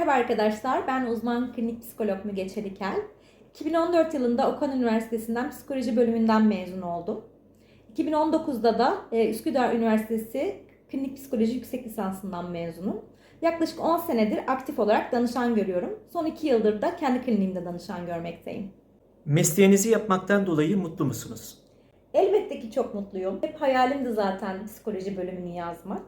Merhaba arkadaşlar, ben uzman klinik psikolog Müge Çelikel. 2014 yılında Okan Üniversitesi'nden psikoloji bölümünden mezun oldum. 2019'da da e, Üsküdar Üniversitesi klinik psikoloji yüksek lisansından mezunum. Yaklaşık 10 senedir aktif olarak danışan görüyorum. Son 2 yıldır da kendi kliniğimde danışan görmekteyim. Mesleğinizi yapmaktan dolayı mutlu musunuz? Elbette ki çok mutluyum. Hep hayalimdi zaten psikoloji bölümünü yazmak.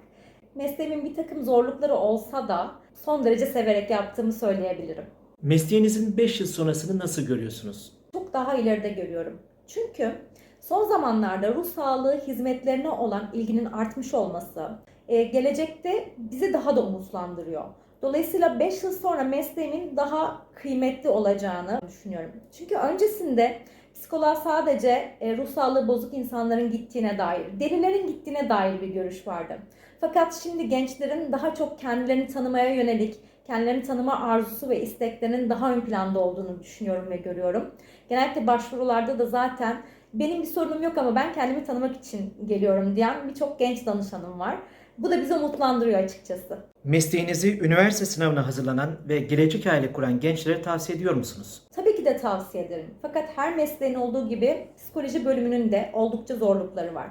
Mesleğimin bir takım zorlukları olsa da son derece severek yaptığımı söyleyebilirim. Mesleğinizin 5 yıl sonrasını nasıl görüyorsunuz? çok daha ileride görüyorum. Çünkü son zamanlarda ruh sağlığı hizmetlerine olan ilginin artmış olması e, gelecekte bizi daha da umutlandırıyor. Dolayısıyla 5 yıl sonra mesleğimin daha kıymetli olacağını düşünüyorum. Çünkü öncesinde psikoloğa sadece e, ruh sağlığı bozuk insanların gittiğine dair, delilerin gittiğine dair bir görüş vardı. Fakat şimdi gençlerin daha çok kendilerini tanımaya yönelik, kendilerini tanıma arzusu ve isteklerinin daha ön planda olduğunu düşünüyorum ve görüyorum. Genellikle başvurularda da zaten benim bir sorunum yok ama ben kendimi tanımak için geliyorum diyen birçok genç danışanım var. Bu da bizi umutlandırıyor açıkçası. Mesleğinizi üniversite sınavına hazırlanan ve gelecek hayali kuran gençlere tavsiye ediyor musunuz? Tabii ki de tavsiye ederim. Fakat her mesleğin olduğu gibi psikoloji bölümünün de oldukça zorlukları var.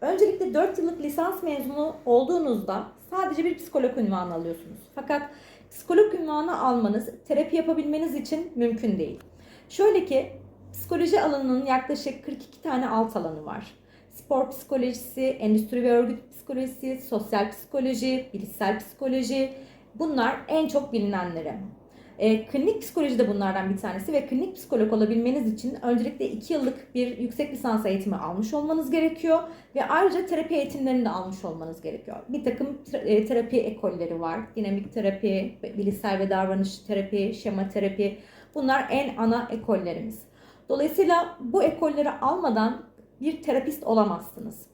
Öncelikle 4 yıllık lisans mezunu olduğunuzda sadece bir psikolog ünvanı alıyorsunuz. Fakat psikolog ünvanı almanız terapi yapabilmeniz için mümkün değil. Şöyle ki psikoloji alanının yaklaşık 42 tane alt alanı var. Spor psikolojisi, endüstri ve örgüt psikolojisi, sosyal psikoloji, bilişsel psikoloji bunlar en çok bilinenleri. E, klinik psikoloji de bunlardan bir tanesi ve klinik psikolog olabilmeniz için öncelikle 2 yıllık bir yüksek lisans eğitimi almış olmanız gerekiyor ve ayrıca terapi eğitimlerini de almış olmanız gerekiyor. Bir takım e, terapi ekolleri var. Dinamik terapi, bilişsel ve davranış terapi, şema terapi bunlar en ana ekollerimiz. Dolayısıyla bu ekolleri almadan bir terapist olamazsınız.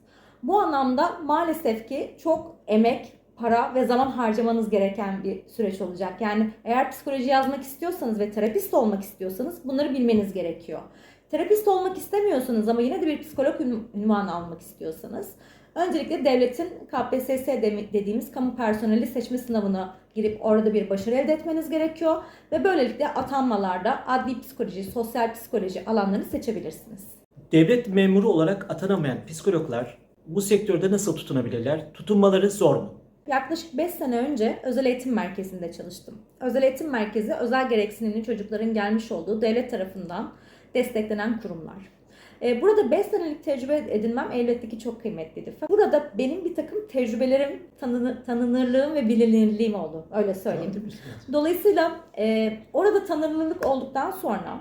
Bu anlamda maalesef ki çok emek, para ve zaman harcamanız gereken bir süreç olacak. Yani eğer psikoloji yazmak istiyorsanız ve terapist olmak istiyorsanız bunları bilmeniz gerekiyor. Terapist olmak istemiyorsanız ama yine de bir psikolog ün- ünvanı almak istiyorsanız öncelikle devletin KPSS dediğimiz kamu personeli seçme sınavına girip orada bir başarı elde etmeniz gerekiyor ve böylelikle atanmalarda adli psikoloji, sosyal psikoloji alanlarını seçebilirsiniz. Devlet memuru olarak atanamayan psikologlar bu sektörde nasıl tutunabilirler? Tutunmaları zor mu? Yaklaşık 5 sene önce özel eğitim merkezinde çalıştım. Özel eğitim merkezi özel gereksinimli çocukların gelmiş olduğu devlet tarafından desteklenen kurumlar. Ee, Burada 5 senelik tecrübe edinmem elbette ki çok kıymetlidir. Fakat Burada benim bir takım tecrübelerim, tanını- tanınırlığım ve bilinirliğim oldu. Öyle söyleyeyim. Dolayısıyla e, orada tanınırlık olduktan sonra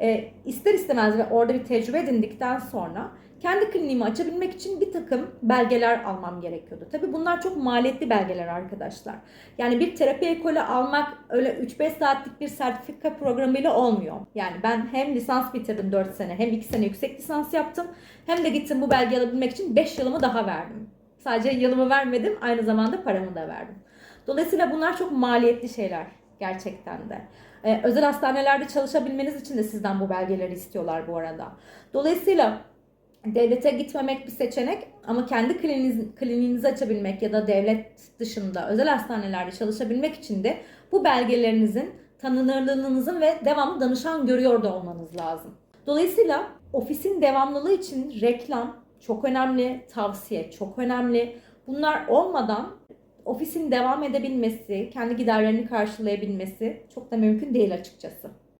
e, ister istemez ve orada bir tecrübe edindikten sonra kendi kliniğimi açabilmek için bir takım belgeler almam gerekiyordu. Tabii bunlar çok maliyetli belgeler arkadaşlar. Yani bir terapi ekolü almak öyle 3-5 saatlik bir sertifika programıyla olmuyor. Yani ben hem lisans bitirdim 4 sene hem 2 sene yüksek lisans yaptım hem de gittim bu belgeyi alabilmek için 5 yılımı daha verdim. Sadece yılımı vermedim aynı zamanda paramı da verdim. Dolayısıyla bunlar çok maliyetli şeyler gerçekten de. Ee, özel hastanelerde çalışabilmeniz için de sizden bu belgeleri istiyorlar bu arada. Dolayısıyla devlete gitmemek bir seçenek ama kendi kliniğiniz, kliniğinizi açabilmek ya da devlet dışında özel hastanelerde çalışabilmek için de bu belgelerinizin tanınırlığınızın ve devamlı danışan görüyor da olmanız lazım. Dolayısıyla ofisin devamlılığı için reklam çok önemli, tavsiye çok önemli. Bunlar olmadan ofisin devam edebilmesi, kendi giderlerini karşılayabilmesi çok da mümkün değil açıkçası.